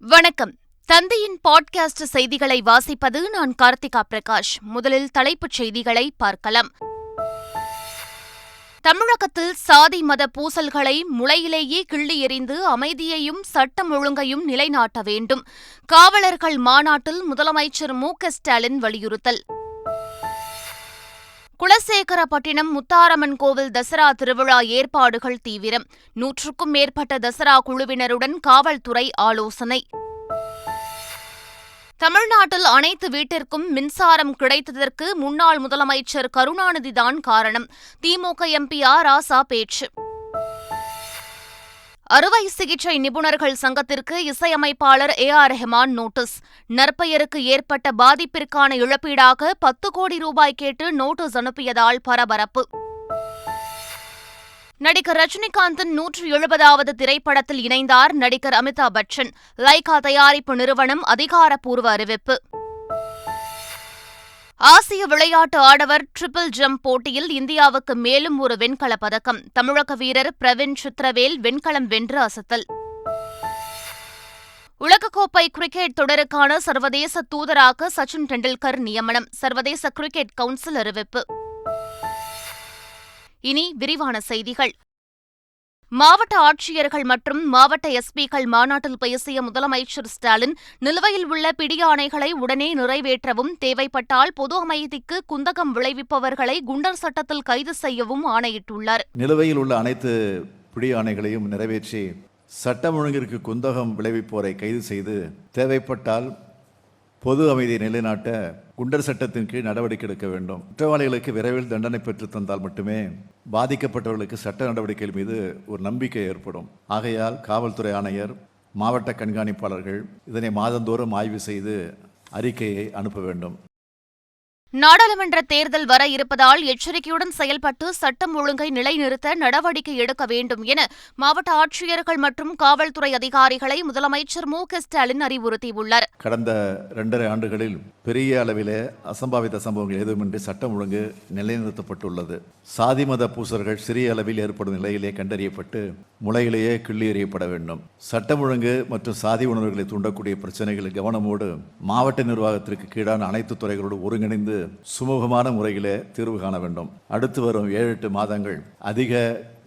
வணக்கம். தந்தையின் பாட்காஸ்ட் செய்திகளை வாசிப்பது நான் கார்த்திகா பிரகாஷ். முதலில் தலைப்புச் செய்திகளை பார்க்கலாம். தமிழகத்தில் சாதி மத பூசல்களை முளையிலேயே கிள்ளி எறிந்து அமைதியையும் சட்டம் ஒழுங்கையும் நிலைநாட்ட வேண்டும். காவலர்கள் மாநாட்டில் முதலமைச்சர் மு ஸ்டாலின் வலியுறுத்தல். குலசேகரப்பட்டினம் முத்தாரம்மன் கோவில் தசரா திருவிழா ஏற்பாடுகள் தீவிரம். நூற்றுக்கும் மேற்பட்ட தசரா குழுவினருடன் காவல்துறை ஆலோசனை. தமிழ்நாட்டில் அனைத்து வீட்டிற்கும் மின்சாரம் கிடைத்ததற்கு முன்னாள் முதலமைச்சர் கருணாநிதிதான் காரணம். திமுக எம்பி ஆ. ராசா பேச்சு. அறுவை சிகிச்சை நிபுணர்கள் சங்கத்திற்கு இசையமைப்பாளர் ஏ ஆர் ரெஹமான் நோட்டீஸ். நற்பெயருக்கு ஏற்பட்ட பாதிப்பிற்கான இழப்பீடாக பத்து கோடி ரூபாய் கேட்டு நோட்டீஸ் அனுப்பியதால் பரபரப்பு. நடிகர் ரஜினிகாந்தின் நூற்று எழுபதாவது திரைப்படத்தில் இணைந்தார் நடிகர் அமிதாப் பச்சன். லைகா தயாரிப்பு நிறுவனம் அதிகாரப்பூர்வ அறிவிப்பு. ஆசிய விளையாட்டு ஆடவர் ட்ரிபிள் ஜம்ப் போட்டியில் இந்தியாவுக்கு மேலும் ஒரு வெண்கலப் பதக்கம். தமிழக வீரர் பிரவீன் சித்ரவேல் வெண்கலம் வென்று அசத்தல். உலகக்கோப்பை கிரிக்கெட் தொடருக்கான சர்வதேச தூதராக சச்சின் டெண்டுல்கர் நியமனம். சர்வதேச கிரிக்கெட் கவுன்சில் அறிவிப்பு. இனி விரிவான செய்திகள். மாவட்ட ஆட்சியர்கள் மற்றும் மாவட்ட எஸ்பிக்கள் மாநாட்டில் பேசிய முதலமைச்சர் ஸ்டாலின் நிலுவையில் உள்ள பிடியாணைகளை உடனே நிறைவேற்றவும் தேவைப்பட்டால் பொது அமைதிக்கு குந்தகம் விளைவிப்பவர்களை குண்டர் சட்டத்தில் கைது செய்யவும் ஆணையிட்டுள்ளார். நிலுவையில் உள்ள அனைத்து பிடியாணைகளையும் நிறைவேற்றி சட்டம் ஒழுங்கிற்கு குந்தகம் விளைவிப்போரை கைது செய்து தேவைப்பட்டால் பொது அமைதியை நிலைநாட்ட குண்டர் சட்டத்தின் கீழ் நடவடிக்கை எடுக்க வேண்டும். குற்றவாளிகளுக்கு விரைவில் தண்டனை பெற்று தந்தால் மட்டுமே பாதிக்கப்பட்டவர்களுக்கு சட்ட நடவடிக்கைகள் மீது ஒரு நம்பிக்கை ஏற்படும். ஆகையால் காவல்துறை ஆணையர் மாவட்ட கண்காணிப்பாளர்கள் இதனை மாதந்தோறும் ஆய்வு செய்து அறிக்கையை அனுப்ப வேண்டும். நாடாளுமன்ற தேர்தல் வர இருப்பதால் எச்சரிக்கையுடன் செயல்பட்டு சட்டம் ஒழுங்கை நிலைநிறுத்த நடவடிக்கை எடுக்க வேண்டும் என மாவட்ட ஆட்சியர்கள் மற்றும் காவல்துறை அதிகாரிகளை முதலமைச்சர் மு ஸ்டாலின் அறிவுறுத்தியுள்ளார். கடந்த இரண்டரை ஆண்டுகளில் பெரிய அளவிலே அசம்பாவித சம்பவங்கள் எதுவுமின்றி சட்டம் ஒழுங்கு நிலைநிறுத்தப்பட்டுள்ளது. சாதி மத பூசர்கள் சிறிய அளவில் ஏற்படும் நிலையிலே கண்டறியப்பட்டு முளையிலேயே கிள்ளி எறியப்பட வேண்டும். சட்டம் ஒழுங்கு மற்றும் சாதி உணர்வுகளை தூண்டக்கூடிய பிரச்சனைகளை கவனமோடு மாவட்ட நிர்வாகத்திற்கு கீழான அனைத்து துறைகளோடு ஒருங்கிணைந்து சுமூகமான முறையிலே தீர்வு காண வேண்டும். அடுத்து வரும் ஏழு எட்டு மாதங்கள் அதிக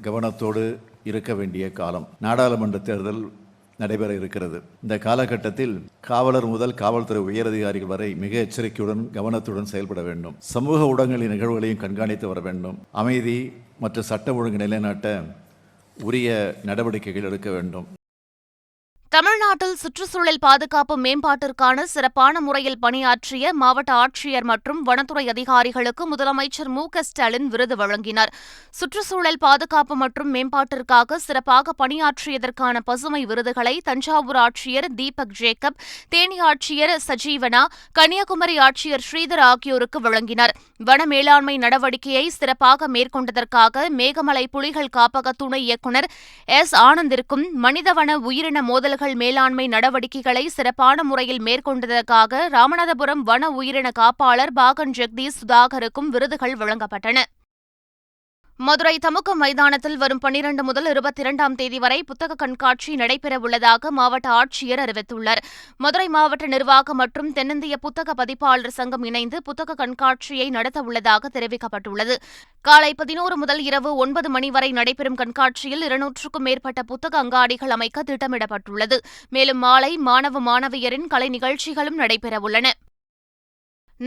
கவனத்தோடு இருக்க வேண்டிய காலம். நாடாளுமன்ற தேர்தல் நடைபெற இருக்கிறது. இந்த காலகட்டத்தில் காவலர் முதல் காவல்துறை உயரதிகாரிகள் வரை மிக எச்சரிக்கையுடன் கவனத்துடன் செயல்பட வேண்டும். சமூக ஊடகங்களின் நிகழ்வுகளையும் கண்காணித்து வர வேண்டும். அமைதி மற்றும் சட்ட ஒழுங்கு நிலைநாட்ட உரிய நடவடிக்கைகள் எடுக்க வேண்டும். தமிழ்நாட்டில் சுற்றுச்சூழல் பாதுகாப்பு மேம்பாட்டிற்கான சிறப்பான முறையில் பணியாற்றிய மாவட்ட ஆட்சியர் மற்றும் வனத்துறை அதிகாரிகளுக்கு முதலமைச்சர் மு ஸ்டாலின் விருது வழங்கினார். சுற்றுச்சூழல் பாதுகாப்பு மற்றும் மேம்பாட்டிற்காக சிறப்பாக பணியாற்றியதற்கான பசுமை விருதுகளை தஞ்சாவூர் ஆட்சியர் தீபக் ஜேக்கப் தேனி ஆட்சியர் சஜீவனா கன்னியாகுமரி ஆட்சியர் ஸ்ரீதர் ஆகியோருக்கு வழங்கினார். வன மேலாண்மை நடவடிக்கையை சிறப்பாக மேற்கொண்டதற்காக மேகமலை புலிகள் காப்பக துணை இயக்குநர் எஸ் ஆனந்திற்கும் மனிதவன உயிரின மோதல்கள் விலங்குகள் மேலாண்மை நடவடிக்கைகளை சிறப்பான முறையில் மேற்கொண்டதற்காக ராமநாதபுரம் வன உயிரின காப்பாளர் பாகன் ஜெக்தீஷ் சுதாகருக்கும் விருதுகள் வழங்கப்பட்டன. மதுரை தமுக மைதானத்தில் வரும் பன்னிரண்டு முதல் இருபத்தி இரண்டாம் தேதி வரை புத்தக கண்காட்சி நடைபெறவுள்ளதாக மாவட்ட ஆட்சியர் அறிவித்துள்ளார். மதுரை மாவட்ட நிர்வாகம் மற்றும் தென்னிந்திய புத்தக பதிப்பாளர் சங்கம் இணைந்து புத்தக கண்காட்சியை நடத்தவுள்ளதாக தெரிவிக்கப்பட்டுள்ளது. காலை பதினோரு முதல் இரவு ஒன்பது மணி வரை நடைபெறும் கண்காட்சியில் இருநூற்றுக்கும் மேற்பட்ட புத்தக அங்காடிகள் அமைக்க திட்டமிடப்பட்டுள்ளது. மேலும் மாலை மாணவ மாணவியரின் கலை நிகழ்ச்சிகளும் நடைபெறவுள்ளன.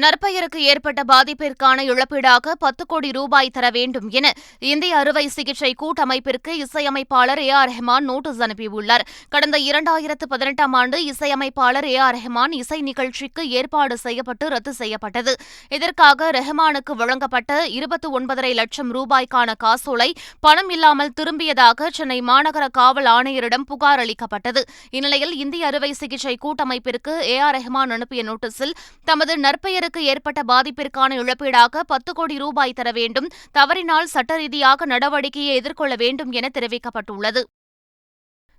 நற்பெயருக்கு ஏற்பட்ட பாதிப்பிற்கான இழப்பீடாக பத்து கோடி ரூபாய் தர வேண்டும் என இந்திய அறுவை சிகிச்சை கூட்டமைப்பிற்கு இசையமைப்பாளர் ஏ ஆர் ரஹ்மான் நோட்டீஸ் அனுப்பியுள்ளார். கடந்த இரண்டாயிரத்து பதினெட்டாம் ஆண்டு இசையமைப்பாளர் ஏ ஆர் ரஹ்மான் இசை நிகழ்ச்சிக்கு ஏற்பாடு செய்யப்பட்டு ரத்து செய்யப்பட்டது. இதற்காக ரெஹ்மானுக்கு வழங்கப்பட்ட இருபத்தி ஒன்பதரை லட்சம் ரூபாய்க்கான காசோலை பணம் இல்லாமல் திரும்பியதாக சென்னை மாநகர காவல் ஆணையரிடம் புகார் அளிக்கப்பட்டது. இந்நிலையில் இந்திய அறுவை சிகிச்சை கூட்டமைப்பிற்கு ஏ ஆர் ரஹ்மான் அனுப்பிய நோட்டீஸில் தமது நற்பெயர் பேருக்கு ஏற்பட்ட பாதிப்பிற்கான இழப்பீடாக பத்து கோடி ரூபாய் தர வேண்டும். தவறினால் சட்ட ரீதியாக நடவடிக்கையை எதிர்கொள்ள வேண்டும் என தெரிவிக்கப்பட்டுள்ளது.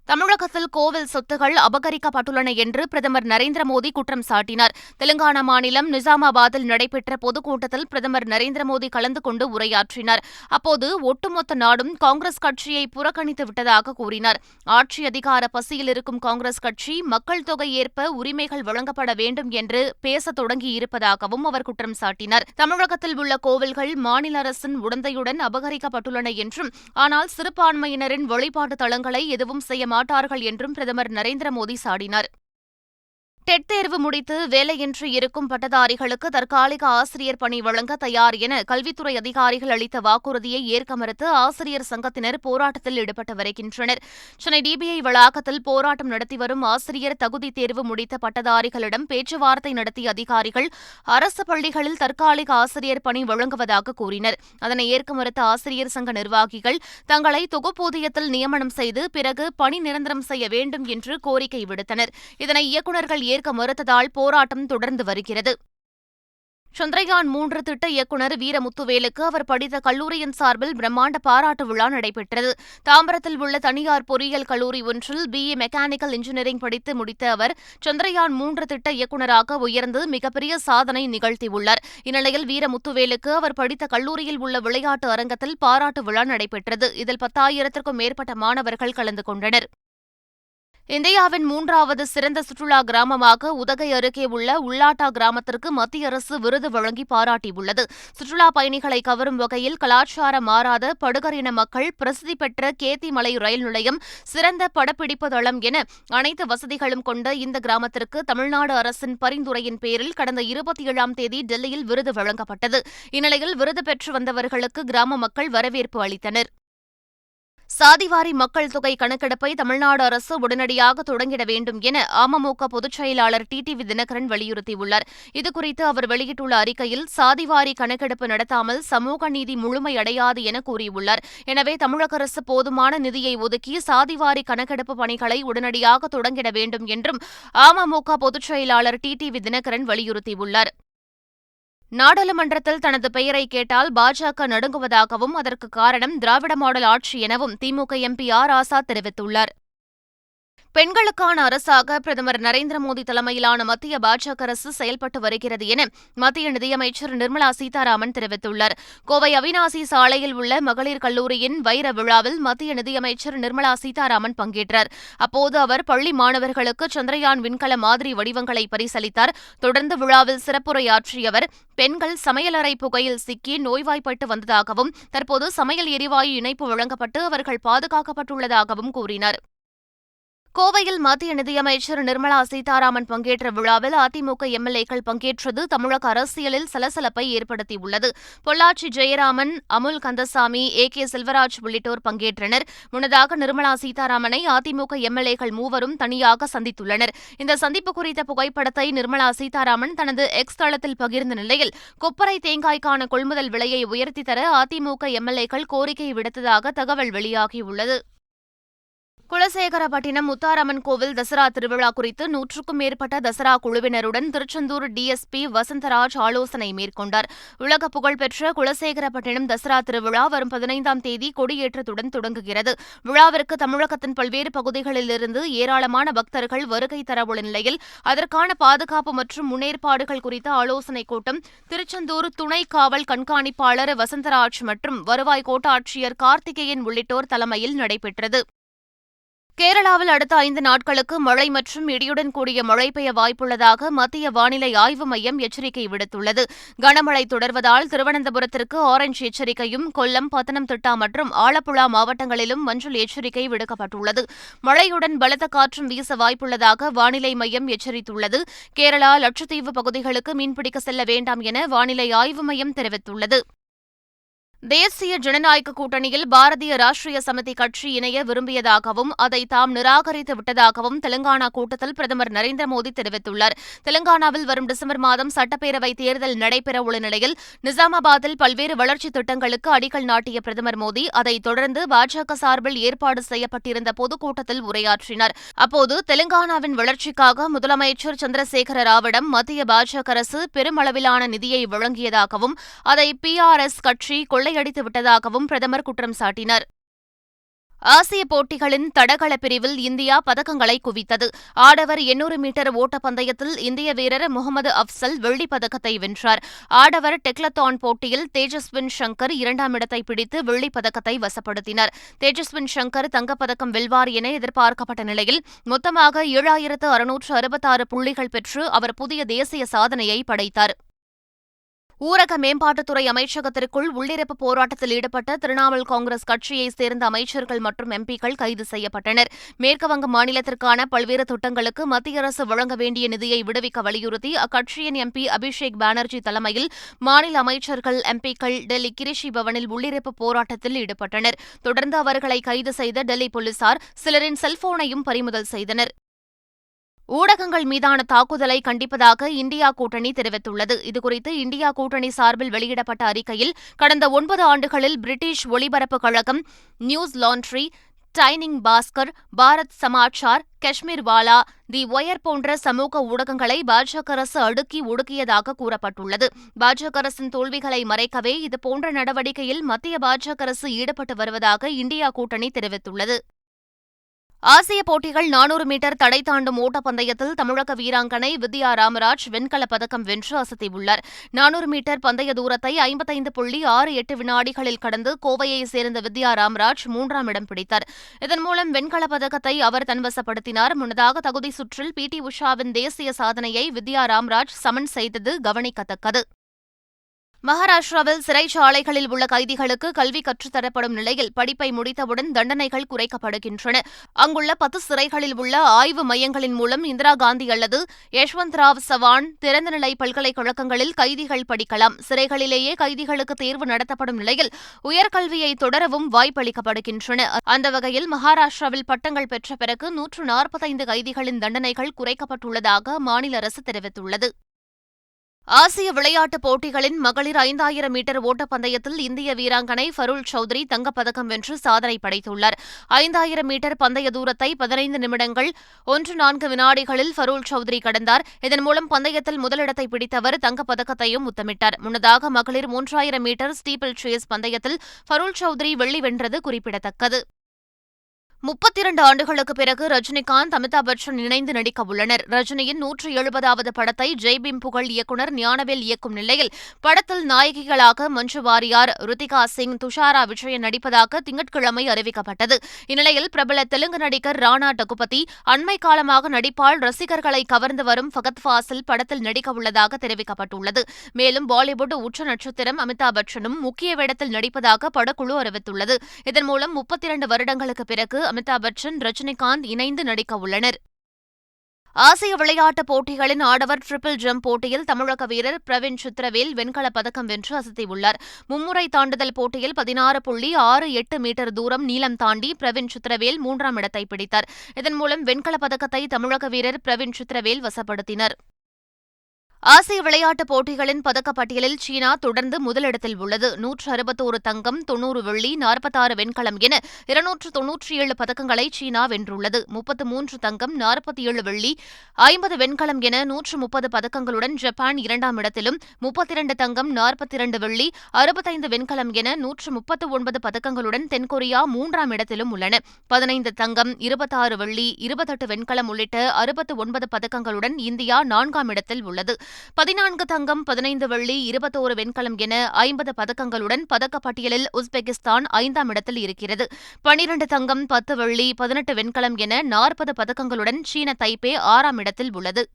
தமிழகத்தில் கோவில் சொத்துகள் அபகரிக்கப்பட்டுள்ளன என்று பிரதமர் நரேந்திர மோடி குற்றம் சாட்டினார். தெலுங்கானா மாநிலம் நிசாமாபாத்தில் நடைபெற்ற பொதுக்கூட்டத்தில் பிரதமர் நரேந்திர மோடி கலந்து கொண்டு உரையாற்றினார். அப்போது ஒட்டுமொத்த நாடும் காங்கிரஸ் கட்சியை புறக்கணித்து விட்டதாக கூறினார். ஆட்சி அதிகார பசியில் இருக்கும் காங்கிரஸ் கட்சி மக்கள் தொகை ஏற்ப உரிமைகள் வழங்கப்பட வேண்டும் என்று பேச தொடங்கியிருப்பதாகவும் அவர் குற்றம் சாட்டினார். தமிழகத்தில் உள்ள கோவில்கள் மாநில அரசின் உடந்தையுடன் அபகரிக்கப்பட்டுள்ளன என்றும் ஆனால் சிறுபான்மையினரின் வழிபாட்டு தளங்களை எதுவும் செய்ய மாட்டார்கள் என்றும் பிரதமர் நரேந்திர மோடி சாடினார். டெட் தேர்வு முடித்து வேலையின்றி இருக்கும் பட்டதாரிகளுக்கு தற்காலிக ஆசிரியர் பணி வழங்க தயார் என கல்வித்துறை அதிகாரிகள் அளித்த வாக்குறுதியை ஏற்க மறுத்து ஆசிரியர் சங்கத்தினர் போராட்டத்தில் ஈடுபட்டு வருகின்றனர். சென்னை டிபிஐ வளாகத்தில் போராட்டம் நடத்தி வரும் ஆசிரியர் தகுதி தேர்வு முடித்த பட்டதாரிகளிடம் பேச்சுவார்த்தை நடத்திய அதிகாரிகள் அரசு பள்ளிகளில் தற்காலிக ஆசிரியர் பணி வழங்குவதாக கூறினர். அதனை ஏற்க மறுத்த ஆசிரியர் சங்க நிர்வாகிகள் தங்களை தொகுப்பூதியத்தில் நியமனம் செய்து பிறகு பணி நிரந்தரம் செய்ய வேண்டும் என்று கோரிக்கை விடுத்தனர். இதனை இயக்குநர்கள் ஏற்க மறுத்ததால் போராட்டம் தொடர்ந்து வருகிறது. சந்திரயான் மூன்று திட்ட இயக்குநர் வீரமுத்துவேலுக்கு அவர் படித்த கல்லூரியின் சார்பில் பிரம்மாண்ட பாராட்டு விழா நடைபெற்றது. தாம்பரத்தில் உள்ள தனியார் பொறியியல் கல்லூரி ஒன்றில் பிஏ மெக்கானிக்கல் இன்ஜினியரிங் படித்து முடித்த அவர் சந்திரயான் மூன்று திட்ட இயக்குநராக உயர்ந்து மிகப்பெரிய சாதனை நிகழ்த்தியுள்ளார். இந்நிலையில் வீரமுத்துவேலுக்கு அவர் படித்த கல்லூரியில் உள்ள விளையாட்டு அரங்கத்தில் பாராட்டு விழா நடைபெற்றது. இதில் பத்தாயிரத்திற்கும் மேற்பட்ட மாணவர்கள் கலந்து கொண்டனர். இந்தியாவின் மூன்றாவது சிறந்த சுற்றுலா கிராமமாக உதகை அருகே உள்ள உள்ளாட்டா கிராமத்திற்கு மத்திய அரசு விருது வழங்கி பாராட்டியுள்ளது. சுற்றுலா பயணிகளை கவரும் வகையில் கலாச்சார மாறாத படுகரின மக்கள் பிரசித்தி பெற்ற கேத்திமலை ரயில் நிலையம் சிறந்த படப்பிடிப்பு தளம் என அனைத்து வசதிகளும் கொண்ட இந்த கிராமத்திற்கு தமிழ்நாடு அரசின் பரிந்துரையின் பேரில் கடந்த இருபத்தி ஏழாம் தேதி டெல்லியில் விருது வழங்கப்பட்டது. இந்நிலையில் விருது பெற்று வந்தவர்களுக்கு கிராம மக்கள் வரவேற்பு அளித்தனர். சாதிவாரி மக்கள் தொகை கணக்கெடுப்பை தமிழ்நாடு அரசு உடனடியாக தொடங்கிட வேண்டும் என அமமுக பொதுச் செயலாளர் டி தினகரன் வலியுறுத்தியுள்ளார். இதுகுறித்து அவர் வெளியிட்டுள்ள அறிக்கையில் சாதிவாரி கணக்கெடுப்பு நடத்தாமல் சமூக நீதி முழுமையடையாது என கூறியுள்ளார். எனவே தமிழக அரசு போதுமான நிதியை ஒதுக்கி சாதிவாரி கணக்கெடுப்பு பணிகளை உடனடியாக தொடங்கிட வேண்டும் என்றும் அமமுக பொதுச் செயலாளர் டி வி தினகரன் வலியுறுத்தியுள்ளார். நாடாளுமன்றத்தில் தனது பெயரை கேட்டால் பாஜக நடுங்குவதாகவும் அதற்கு காரணம் திராவிட மாடல் ஆட்சி எனவும் திமுக எம்பி ஆர் ஆசா தெரிவித்துள்ளார். பெண்களுக்கான அரசாக பிரதமர் நரேந்திர மோடி தலைமையிலான மத்திய பாஜக அரசு செயல்பட்டு வருகிறது என மத்திய நிதியமைச்சர் நிர்மலா சீதாராமன் தெரிவித்துள்ளார். கோவை அவினாசி சாலையில் உள்ள மகளிர் கல்லூரியின் வைர விழாவில் மத்திய நிதியமைச்சர் நிர்மலா சீதாராமன் பங்கேற்றார். அப்போது அவர் பள்ளி மாணவர்களுக்கு சந்திரயான் விண்கல மாதிரி வடிவங்களை பரிசளித்தார். தொடர்ந்து விழாவில் சிறப்புரையாற்றிய அவர் பெண்கள் சமையலறை புகையில் சிக்கி நோய்வாய்ப்பட்டு வந்ததாகவும் தற்போது சமையல் எரிவாயு இணைப்பு வழங்கப்பட்டு அவர்கள் பாதுகாக்கப்பட்டுள்ளதாகவும் கூறினார். கோவையில் மத்திய நிதியமைச்சர் நிர்மலா சீதாராமன் பங்கேற்ற விழாவில் அதிமுக எம்எல்ஏக்கள் பங்கேற்றது தமிழக அரசியலில் சலசலப்பை ஏற்படுத்தியுள்ளது. பொள்ளாச்சி ஜெயராமன் அமுல் கந்தசாமி ஏ கே செல்வராஜ் உள்ளிட்டோர் பங்கேற்றனர். முன்னதாக நிர்மலா சீதாராமனை அதிமுக எம்எல்ஏக்கள் மூவரும் தனியாக சந்தித்துள்ளனர். இந்த சந்திப்பு குறித்த புகைப்படத்தை நிர்மலா சீதாராமன் தனது எக்ஸ் தளத்தில் பகிர்ந்த நிலையில் கொப்பரை தேங்காய்க்கான கொள்முதல் விலையை உயர்த்தி தர அதிமுக எம்எல்ஏக்கள் கோரிக்கை விடுத்ததாக தகவல் வெளியாகியுள்ளது. குலசேகரப்பட்டினம் முத்தாரம்மன் கோவில் தசரா திருவிழா குறித்து நூற்றுக்கும் மேற்பட்ட தசரா குழுவினருடன் திருச்செந்தூர் டிஎஸ்பி வசந்தராஜ் ஆலோசனை மேற்கொண்டார். உலக புகழ்பெற்ற குலசேகரப்பட்டினம் தசரா திருவிழா வரும் பதினைந்தாம் தேதி கொடியேற்றத்துடன் தொடங்குகிறது. விழாவிற்கு தமிழகத்தின் பல்வேறு பகுதிகளிலிருந்து ஏராளமான பக்தர்கள் வருகை தரவுள்ள நிலையில் அதற்கான பாதுகாப்பு மற்றும் முன்னேற்பாடுகள் குறித்த ஆலோசனைக் கூட்டம் திருச்செந்தூர் துணை காவல் கண்காணிப்பாளர் வசந்தராஜ் மற்றும் வருவாய் கோட்டாட்சியர் கார்த்திகேயன் உள்ளிட்டோர் தலைமையில் நடைபெற்றது. கேரளாவில் அடுத்த ஐந்து நாட்களுக்கு மழை மற்றும் இடியுடன் கூடிய மழை பெய்ய வாய்ப்புள்ளதாக மத்திய வானிலை ஆய்வு மையம் எச்சரிக்கை விடுத்துள்ளது. கனமழை தொடர்வதால் திருவனந்தபுரத்திற்கு ஆரஞ்ச் எச்சரிக்கையும் கொல்லம் பத்தனம்திட்டா மற்றும் ஆலப்புழா மாவட்டங்களிலும் மஞ்சள் எச்சரிக்கை விடுக்கப்பட்டுள்ளது. மழையுடன் பலத்த காற்றும் வீச வாய்ப்புள்ளதாக வானிலை மையம் எச்சரித்துள்ளது. கேரளா லட்சத்தீவு பகுதிகளுக்கு மீன்பிடிக்க செல்ல வேண்டாம் என வானிலை ஆய்வு மையம் தெரிவித்துள்ளது. தேசிய ஜனநாயக கூட்டணியில் பாரதிய ராஷ்டிரிய சமிதி கட்சி இணைய விரும்பியதாகவும் அதை தாம் நிராகரித்து விட்டதாகவும் தெலுங்கானா கூட்டத்தில் பிரதமர் நரேந்திர மோடி தெரிவித்துள்ளார். தெலுங்கானாவில் வரும் டிசம்பர் மாதம் சட்டப்பேரவை தேர்தல் நடைபெறவுள்ள நிலையில் நிசாமாபாத்தில் பல்வேறு வளர்ச்சித் திட்டங்களுக்கு அடிக்கல் நாட்டிய பிரதமர் மோடி அதைத் தொடர்ந்து பாஜக சார்பில் ஏற்பாடு செய்யப்பட்டிருந்த பொதுக்கூட்டத்தில் உரையாற்றினார். அப்போது தெலுங்கானாவின் வளர்ச்சிக்காக முதலமைச்சர் சந்திரசேகர ராவிடம் மத்திய பாஜக அரசு பெருமளவிலான நிதியை வழங்கியதாகவும் அதை பிஆர்எஸ் கட்சி கொள்ளை கொள்ளையடித்து விட்டதாகவும் பிரதமர் குற்றம் சாட்டினார். ஆசிய போட்டிகளின் தடகள பிரிவில் இந்தியா பதக்கங்களை குவித்தது. ஆடவர் எண்ணூறு மீட்டர் ஓட்டப்பந்தயத்தில் இந்திய வீரர் முகமது அப்சல் வெள்ளிப் பதக்கத்தை வென்றார். ஆடவர் டெக்லத்தான் போட்டியில் தேஜஸ்வின் சங்கர் இரண்டாம் இடத்தை பிடித்து வெள்ளிப் பதக்கத்தை வசப்படுத்தினார். தேஜஸ்வின் சங்கர் தங்கப்பதக்கம் வெல்வார் என எதிர்பார்க்கப்பட்ட நிலையில் மொத்தமாக ஏழாயிரத்து அறுநூற்று அறுபத்தாறு புள்ளிகள் பெற்று அவர் புதிய தேசிய சாதனையை படைத்தார். ஊரக மேம்பாட்டுத்துறை அமைச்சகத்திற்குள் உள்ளிருப்பு போராட்டத்தில் ஈடுபட்ட திரிணாமுல் காங்கிரஸ் கட்சியைச் சேர்ந்த அமைச்சர்கள் மற்றும் எம்பிக்கள் கைது செய்யப்பட்டனர். மேற்குவங்க மாநிலத்திற்கான பல்வேறு திட்டங்களுக்கு மத்திய அரசு வழங்க வேண்டிய நிதியை விடுவிக்க வலியுறுத்தி அக்கட்சியின் எம்பி அபிஷேக் பானர்ஜி தலைமையில் மாநில அமைச்சர்கள் எம்பிக்கள் டெல்லி கிரிஷி பவனில் உள்ளிருப்பு போராட்டத்தில் ஈடுபட்டனர். தொடர்ந்து அவர்களை கைது செய்த டெல்லி போலீசார் சிலரின் செல்போனையும் பறிமுதல் செய்தனர். ஊடகங்கள் மீதான தாக்குதலை கண்டிப்பதாக இந்தியா கூட்டணி தெரிவித்துள்ளது. இதுகுறித்து இந்தியா கூட்டணி சார்பில் வெளியிடப்பட்ட அறிக்கையில் கடந்த ஒன்பது ஆண்டுகளில் பிரிட்டிஷ் ஒலிபரப்பு கழகம் Newslaundry Dainik Bhaskar Bharat Samachar Kashmir Walla the Wire போன்ற சமூக ஊடகங்களை பாஜக அரசு அடுக்கி ஒடுக்கியதாக கூறப்பட்டுள்ளது. பாஜக அரசின் தோல்விகளை மறைக்கவே இதுபோன்ற நடவடிக்கையில் மத்திய பாஜக அரசு ஈடுபட்டு வருவதாக இந்தியா கூட்டணி தெரிவித்துள்ளது. ஆசிய போட்டிகள் நானூறு மீட்டர் தடை தாண்டும் ஓட்டப்பந்தயத்தில் தமிழக வீராங்கனை வித்யா ராமராஜ் வெண்கலப் பதக்கம் வென்று அசத்தியுள்ளார். நானூறு மீட்டர் பந்தய தூரத்தை ஐம்பத்தைந்து புள்ளி ஆறு எட்டு வினாடிகளில் கடந்து கோவையைச் சேர்ந்த வித்யா ராமராஜ் மூன்றாம் இடம் பிடித்தார். இதன் மூலம் வெண்கலப் பதக்கத்தை அவர் தன்வசப்படுத்தினார். முன்னதாக தகுதி சுற்றில் பி டி உஷாவின் தேசிய சாதனையை வித்யா ராம்ராஜ் சமன் செய்தது கவனிக்கத்தக்கது. மகாராஷ்டிராவில் சிறைச்சாலைகளில் உள்ள கைதிகளுக்கு கல்வி கற்றுத்தரப்படும் நிலையில் படிப்பை முடித்தவுடன் தண்டனைகள் குறைக்கப்படுகின்றன. அங்குள்ள பத்து சிறைகளில் உள்ள ஆய்வு மையங்களின் மூலம் இந்திரா காந்தி அல்லது யஷ்வந்த் ராவ் சவான் திறந்தநிலை பல்கலைக்கழகங்களில் கைதிகள் படிக்கலாம். சிறைகளிலேயே கைதிகளுக்கு தேர்வு நடத்தப்படும் நிலையில் உயர்கல்வியை தொடரவும் வாய்ப்பளிக்கப்படுகின்றன. அந்த வகையில் மகாராஷ்டிராவில் பட்டங்கள் பெற்ற பிறகு நூற்று நாற்பத்தைந்து கைதிகளின் தண்டனைகள் குறைக்கப்பட்டுள்ளதாக மாநில அரசு தெரிவித்துள்ளது. ஆசிய விளையாட்டுப் போட்டிகளின் மகளிர் ஐந்தாயிரம் மீட்டர் ஓட்டப்பந்தயத்தில் இந்திய வீராங்கனை ஃபருல் சௌத்ரி தங்கப்பதக்கம் வென்று சாதனை படைத்துள்ளார். ஐந்தாயிரம் மீட்டர் பந்தய தூரத்தை பதினைந்து நிமிடங்கள் ஒன்று நான்கு வினாடிகளில் ஃபருல் சௌத்ரி கடந்தார். இதன் மூலம் பந்தயத்தில் முதலிடத்தை பிடித்தவர் தங்கப்பதக்கத்தையும் முத்தமிட்டார். முன்னதாக மகளிர் மூன்றாயிரம் மீட்டர் ஸ்டீபிள் சேஸ் பந்தயத்தில் ஃபருல் சௌத்ரி வெள்ளி வென்றது குறிப்பிடத்தக்கது. முப்பத்தி இரண்டு ஆண்டுகளுக்கு பிறகு ரஜினிகாந்த் அமிதாப் பச்சன் இணைந்து நடிக்க உள்ளனர் ரஜினியின் நூற்று எழுபதாவது படத்தை ஜெய்பீம் புகழ் இயக்குநர் ஞானவேல் இயக்கும் நிலையில் படத்தில் நாயகிகளாக மஞ்சு வாரியார் ருத்திகா சிங் துஷாரா விஜயன் நடிப்பதாக திங்கட்கிழமை அறிவிக்கப்பட்டது. இந்நிலையில் பிரபல தெலுங்கு நடிகர் ராணா டகுபதி அண்மை காலமாக நடிப்பால் ரசிகர்களை கவர்ந்து வரும் ஃபகத் ஃபாசில் படத்தில் நடிக்க உள்ளதாக தெரிவிக்கப்பட்டுள்ளது. மேலும் பாலிவுட் உச்ச நட்சத்திரம் அமிதாப் பச்சனும் முக்கிய வேடத்தில் நடிப்பதாக படக்குழு அறிவித்துள்ளது. இதன் மூலம் முப்பத்தி இரண்டு வருடங்களுக்கு பிறகு அமிதாப் பச்சன் ரஜினிகாந்த் இணைந்து நடிக்க உள்ளனர் ஆசிய விளையாட்டுப் போட்டிகளின் ஆடவர் ட்ரிபிள் ஜம்ப் போட்டியில் தமிழக வீரர் பிரவீன் சித்ரவேல் வெண்கலப் பதக்கம் வென்று அசத்தியுள்ளார். மும்முறை தாண்டுதல் போட்டியில் பதினாறு புள்ளி ஆறு எட்டு மீட்டர் தூரம் நீளம் தாண்டி பிரவீன் சித்ரவேல் மூன்றாம் இடத்தை பிடித்தார். இதன் மூலம் வெண்கலப் பதக்கத்தை தமிழக வீரர் பிரவீன் சித்ரவேல் வசப்படுத்தினர். ஆசிய விளையாட்டுப் போட்டிகளின் பதக்கப்பட்டியலில் சீனா தொடர்ந்து முதலிடத்தில் உள்ளது. நூற்று அறுபத்தோரு தங்கம் தொன்னூறு வெள்ளி நாற்பத்தாறு வெண்கலம் என இருநூற்று தொன்னூற்றி ஏழு பதக்கங்களை சீனா வென்றுள்ளது. முப்பத்து மூன்று தங்கம் நாற்பத்தி ஏழு வெள்ளி ஐம்பது வெண்கலம் என நூற்று முப்பது பதக்கங்களுடன் ஜப்பான் இரண்டாம் இடத்திலும் முப்பத்திரண்டு தங்கம் நாற்பத்தி இரண்டு வெள்ளி அறுபத்தைந்து வெண்கலம் என நூற்று முப்பத்து ஒன்பது பதக்கங்களுடன் தென்கொரியா மூன்றாம் இடத்திலும் உள்ளன. பதினைந்து தங்கம் இருபத்தாறு வெள்ளி இருபத்தெட்டு வெண்கலம் உள்ளிட்ட அறுபத்து ஒன்பது பதக்கங்களுடன் இந்தியா நான்காம் இடத்தில் உள்ளது. பதினான்கு தங்கம் பதினைந்து வெள்ளி இருபத்தோரு வெண்கலம் என ஐம்பது பதக்கங்களுடன் பதக்கப்பட்டியலில் உஸ்பெகிஸ்தான் ஐந்தாம் இடத்தில் இருக்கிறது. பனிரண்டு தங்கம் பத்து வெள்ளி பதினெட்டு வெண்கலம் என நாற்பது பதக்கங்களுடன் சீன தைப்பே ஆறாம் இடத்தில் உள்ளது.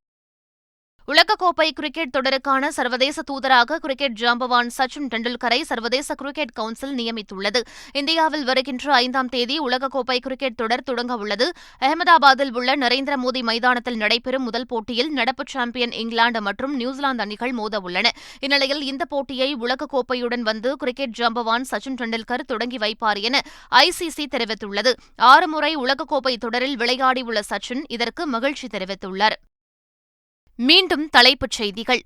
உலகக்கோப்பை கிரிக்கெட் தொடருக்கான சர்வதேச தூதராக கிரிக்கெட் ஜாம்பவான் சச்சின் டெண்டுல்கரை சர்வதேச கிரிக்கெட் கவுன்சில் நியமித்துள்ளது. இந்தியாவில் வருகின்ற ஐந்தாம் தேதி உலகக்கோப்பை கிரிக்கெட் தொடர் தொடங்க உள்ளது. அகமதாபாத்தில் உள்ள நரேந்திர மோடி மைதானத்தில் நடைபெறும் முதல் போட்டியில் நடப்பு சாம்பியன் இங்கிலாந்து மற்றும் நியூசிலாந்து அணிகள் மோத உள்ளன இந்நிலையில் இந்த போட்டியை உலகக்கோப்பையுடன் வந்து கிரிக்கெட் ஜாம்பவான் சச்சின் டெண்டுல்கர் தொடங்கி வைப்பார் என ஐசிசி தெரிவித்துள்ளது. ஆறு முறை உலகக்கோப்பை தொடரில் விளையாடியுள்ள சச்சின் இதற்கு மகிழ்ச்சி தெரிவித்துள்ளார். மீண்டும் தலைப்புச் செய்திகள்.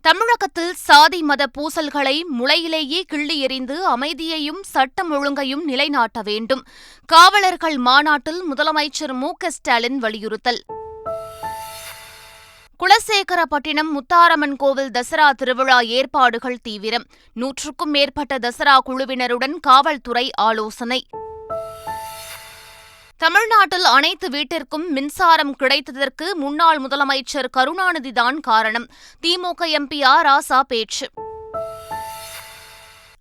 தமிழகத்தில் சாதி மத பூசல்களை முளையிலேயே கிள்ளி எறிந்து அமைதியையும் சட்டம் ஒழுங்கையும் நிலைநாட்ட வேண்டும். காவலர்கள் மாநாட்டில் முதலமைச்சர் மு க ஸ்டாலின் வலியுறுத்தல். குலசேகரப்பட்டினம் முத்தாரம்மன் கோவில் தசரா திருவிழா ஏற்பாடுகள் தீவிரம். நூற்றுக்கும் மேற்பட்ட தசரா குழுவினருடன் காவல்துறை ஆலோசனை. தமிழ்நாட்டில் அனைத்து வீட்டிற்கும் மின்சாரம் கிடைத்ததற்கு முன்னாள் முதலமைச்சர் கருணாநிதிதான் காரணம். திமுக எம்பி ராசா பேச்சு.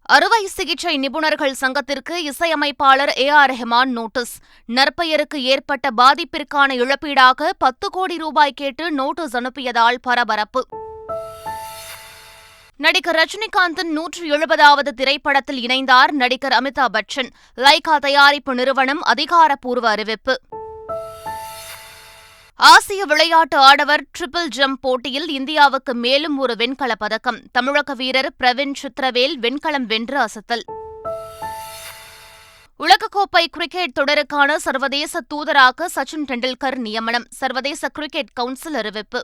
அறுவை சிகிச்சை நிபுணர்கள் சங்கத்திற்கு இசையமைப்பாளர் ஏ. ஆர். ரெஹமான் நோட்டீஸ். நற்பெயருக்கு ஏற்பட்ட பாதிப்பிற்கான இழப்பீடாக பத்து கோடி ரூபாய் கேட்டு நோட்டீஸ் அனுப்பியதால் பரபரப்பு. நடிகர் ரஜினிகாந்தின் நூற்று எழுபதாவது திரைப்படத்தில் இணைந்தார் நடிகர் அமிதாப் பச்சன். லைகா தயாரிப்பு நிறுவனம் அதிகாரப்பூர்வ அறிவிப்பு. ஆசிய விளையாட்டு ஆடவர் ட்ரிபிள் ஜம்ப் போட்டியில் இந்தியாவுக்கு மேலும் ஒரு வெண்கலப் பதக்கம். தமிழக வீரர் பிரவீன் சித்ரவேல் வெண்கலம் வென்று அசத்தல். உலகக்கோப்பை கிரிக்கெட் தொடருக்கான சர்வதேச தூதராக சச்சின் டெண்டுல்கர் நியமனம். சர்வதேச கிரிக்கெட் கவுன்சில் அறிவிப்பு.